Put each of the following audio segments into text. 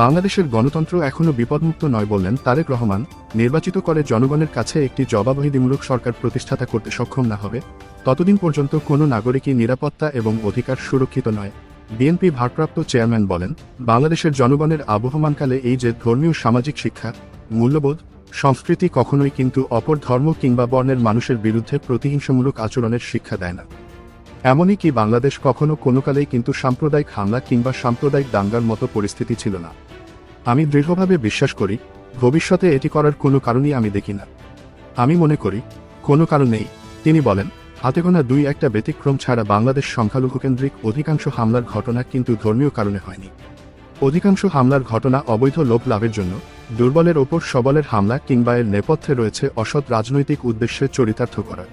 বাংলাদেশের গণতন্ত্র এখনও বিপদমুক্ত নয় বললেন তারেক রহমান, নির্বাচিত করে জনগণের কাছে একটি জবাবদিহিমূলক সরকার প্রতিষ্ঠাতা করতে সক্ষম না হবে, ততদিন পর্যন্ত কোনো নাগরিকই নিরাপত্তা এবং অধিকার সুরক্ষিত নয়, বিএনপি ভারপ্রাপ্ত চেয়ারম্যান বলেন। বাংলাদেশের জনগণের আবহমানকালে এই যে ধর্মীয় সামাজিক শিক্ষা, মূল্যবোধ, সংস্কৃতি কখনোই কিন্তু অপর ধর্ম কিংবা বর্ণের মানুষের বিরুদ্ধে প্রতিহিংসামূলক আচরণের শিক্ষা দেয় না। এমনই কি বাংলাদেশ কখনো কোনো কালেই কিন্তু সাম্প্রদায়িক হামলা কিংবা সাম্প্রদায়িক দাঙ্গার মতো পরিস্থিতি ছিল না। আমি দৃঢ়ভাবে বিশ্বাস করি, ভবিষ্যতে এটি করার কোনো কারণই আমি দেখি না। আমি মনে করি, কোনো কারণ নেই। তিনি বলেন, হাতে গোনা দুই একটা ব্যতিক্রম ছাড়া বাংলাদেশ সংখ্যালঘুকেন্দ্রিক অধিকাংশ হামলার ঘটনা কিন্তু ধর্মীয় কারণে হয়নি। অধিকাংশ হামলার ঘটনা অবৈধ লোভ লাভের জন্য, দুর্বলের ওপর সবলের হামলা কিংবা এর নেপথ্যে রয়েছে অসৎ রাজনৈতিক উদ্দেশ্যে চরিতার্থ করা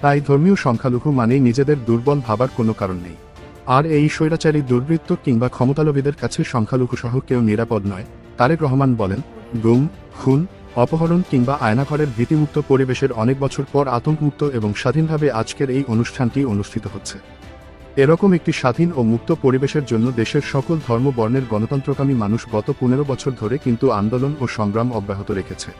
তাই ধর্মীয় সংখ্যালঘু মানেই নিজেদের দুর্বল ভাবার কোনো কারণ নেই। আর এই স্বৈরাচারী দুর্বৃত্ত কিংবা ক্ষমতালোভীদের কাছে সংখ্যালঘু সহ কেউ নিরাপদ নয়, তারেক রহমান বলেন, গুম, খুন, অপহরণ কিংবা আয়নাঘরের ভীতিমুক্ত পরিবেশের অনেক বছর পর আতঙ্কমুক্ত এবং স্বাধীনভাবে আজকের এই অনুষ্ঠানটি অনুষ্ঠিত হচ্ছে। এরকম একটি স্বাধীন ও মুক্ত পরিবেশের জন্য দেশের সকল ধর্ম বর্ণের গণতন্ত্রকামী মানুষ গত পনেরো বছর ধরে কিন্তু আন্দোলন ও সংগ্রাম অব্যাহত রেখেছে।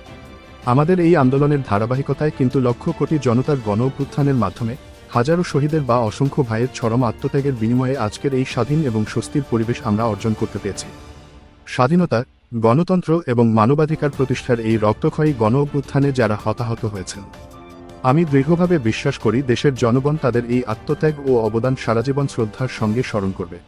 আমাদের এই আন্দোলনের ধারাবাহিকতায় কিন্তু লক্ষ কোটি জনতার গণ মাধ্যমে হাজারো শহীদের বা অসংখ্য ভাইয়ের চরম আত্মত্যাগের বিনিময়ে আজকের এই স্বাধীন এবং স্বস্তির পরিবেশ আমরা অর্জন করতে পেরেছি স্বাধীনতা, গণতন্ত্র এবং মানবাধিকার প্রতিষ্ঠার এই রক্তক্ষয়ী গণ অভ্যুত্থানে যারা হতাহত হয়েছেন। আমি দৃঢ়ভাবে বিশ্বাস করি দেশের জনগণ তাদের এই আত্মত্যাগ ও অবদান সারাজীবন শ্রদ্ধার সঙ্গে স্মরণ করবে।